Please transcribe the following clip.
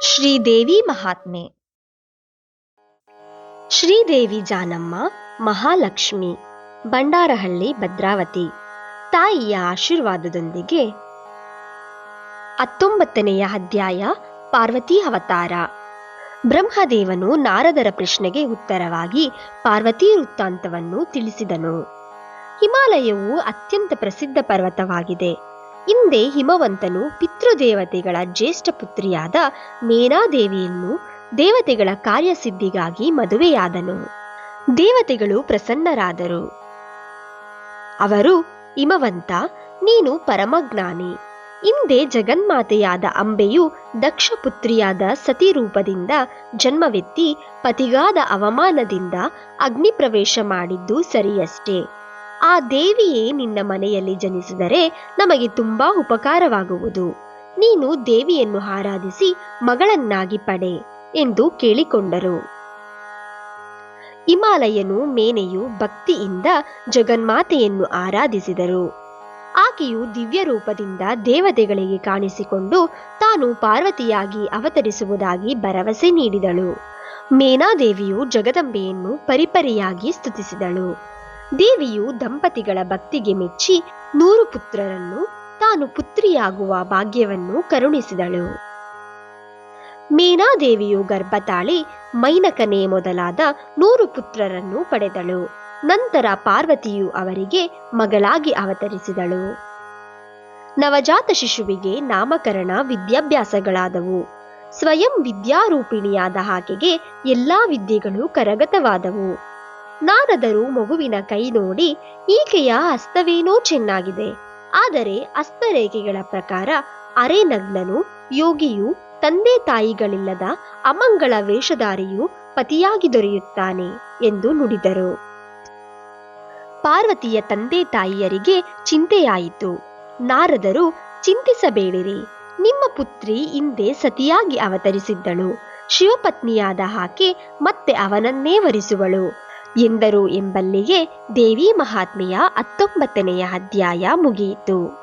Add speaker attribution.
Speaker 1: ಶ್ರೀದೇವಿ ಮಹಾತ್ಮೆ. ಶ್ರೀದೇವಿ ಜಾನಮ್ಮ, ಮಹಾಲಕ್ಷ್ಮಿ, ಬಂಡಾರಹಳ್ಳಿ ಭದ್ರಾವತಿ. ತಾಯಿಯ ಆಶೀರ್ವಾದದೊಂದಿಗೆ ಹತ್ತೊಂಬತ್ತನೆಯ ಅಧ್ಯಾಯ ಪಾರ್ವತಿ ಅವತಾರ. ಬ್ರಹ್ಮದೇವನು ನಾರದರ ಪ್ರಶ್ನೆಗೆ ಉತ್ತರವಾಗಿ ಪಾರ್ವತಿ ವೃತ್ತಾಂತವನ್ನು ತಿಳಿಸಿದನು. ಹಿಮಾಲಯವು ಅತ್ಯಂತ ಪ್ರಸಿದ್ಧ ಪರ್ವತವಾಗಿದೆ. ಹಿಂದೆ ಹಿಮವಂತನು ಪಿತೃದೇವತೆಗಳ ಜ್ಯೇಷ್ಠ ಪುತ್ರಿಯಾದ ಮೇನಾದೇವಿಯನ್ನು ದೇವತೆಗಳ ಕಾರ್ಯಸಿದ್ಧಿಗಾಗಿ ಮದುವೆಯಾದನು. ದೇವತೆಗಳು ಪ್ರಸನ್ನರಾದರು. ಅವರು, ಹಿಮವಂತ, ನೀನು ಪರಮಜ್ಞಾನಿ. ಹಿಂದೆ ಜಗನ್ಮಾತೆಯಾದ ಅಂಬೆಯು ದಕ್ಷ ಪುತ್ರಿಯಾದ ಸತಿ ರೂಪದಿಂದ ಜನ್ಮವೆತ್ತಿ, ಪತಿಗಾದ ಅವಮಾನದಿಂದ ಅಗ್ನಿ ಪ್ರವೇಶ ಮಾಡಿದ್ದು ಸರಿಯಷ್ಟೇ. ಆ ದೇವಿಯೇ ನಿನ್ನ ಮನೆಯಲ್ಲಿ ಜನಿಸಿದರೆ ನಮಗೆ ತುಂಬಾ ಉಪಕಾರವಾಗುವುದು. ನೀನು ದೇವಿಯನ್ನು ಆರಾಧಿಸಿ ಮಗಳನ್ನಾಗಿ ಪಡೆ ಎಂದು ಕೇಳಿಕೊಂಡರು. ಹಿಮಾಲಯನು ಮೇನೆಯು ಭಕ್ತಿಯಿಂದ ಜಗನ್ಮಾತೆಯನ್ನು ಆರಾಧಿಸಿದರು. ಆಕೆಯು ದಿವ್ಯ ರೂಪದಿಂದ ದೇವತೆಗಳಿಗೆ ಕಾಣಿಸಿಕೊಂಡು ತಾನು ಪಾರ್ವತಿಯಾಗಿ ಅವತರಿಸುವುದಾಗಿ ಭರವಸೆ ನೀಡಿದಳು. ಮೇನಾದೇವಿಯು ಜಗದಂಬೆಯನ್ನು ಪರಿಪರಿಯಾಗಿ ಸ್ತುತಿಸಿದಳು. ದೇವಿಯು ದಂಪತಿಗಳ ಭಕ್ತಿಗೆ ಮೆಚ್ಚಿ ನೂರು ಪುತ್ರರನ್ನು ತಾನು ಪುತ್ರಿಯಾಗುವ ಭಾಗ್ಯವನ್ನು ಕರುಣಿಸಿದಳು. ಮೇನಾದೇವಿಯು ಗರ್ಭತಾಳಿ ಮೈನಕನೆ ಮೊದಲಾದ ನೂರು ಪುತ್ರರನ್ನು ಪಡೆದಳು. ನಂತರ ಪಾರ್ವತಿಯು ಅವರಿಗೆ ಮಗಳಾಗಿ ಅವತರಿಸಿದಳು. ನವಜಾತ ಶಿಶುವಿಗೆ ನಾಮಕರಣ ವಿದ್ಯಾಭ್ಯಾಸಗಳಾದವು. ಸ್ವಯಂ ವಿದ್ಯಾರೂಪಿಣಿಯಾದ ಆಕೆಗೆ ಎಲ್ಲಾ ವಿದ್ಯೆಗಳು ಕರಗತವಾದವು. ನಾರದರು ಮಗುವಿನ ಕೈ ನೋಡಿ, ಈಕೆಯ ಹಸ್ತವೇನೋ ಚೆನ್ನಾಗಿದೆ. ಆದರೆ ಅಸ್ತರೇಖೆಗಳ ಪ್ರಕಾರ ಅರೆನಗ್ನನು, ಯೋಗಿಯು, ತಂದೆ ತಾಯಿಗಳಿಲ್ಲದ ಅಮಂಗಳ ವೇಷಧಾರಿಯು ಪತಿಯಾಗಿ ದೊರೆಯುತ್ತಾನೆ ಎಂದು ನುಡಿದರು. ಪಾರ್ವತಿಯ ತಂದೆ ತಾಯಿಯರಿಗೆ ಚಿಂತೆಯಾಯಿತು. ನಾರದರು, ಚಿಂತಿಸಬೇಡಿರಿ. ನಿಮ್ಮ ಪುತ್ರಿ ಹಿಂದೆ ಸತಿಯಾಗಿ ಅವತರಿಸಿದ್ದಳು. ಶಿವಪತ್ನಿಯಾದ ಆಕೆ ಮತ್ತೆ ಅವನನ್ನೇ ವರಿಸುವಳು. ಎಂದರು ಎಂಬಲ್ಲಿಗೆ ದೇವಿ ಮಹಾತ್ಮೆಯ ಹತ್ತೊಂಬತ್ತನೆಯ ಅಧ್ಯಾಯ ಮುಗಿಯಿತು.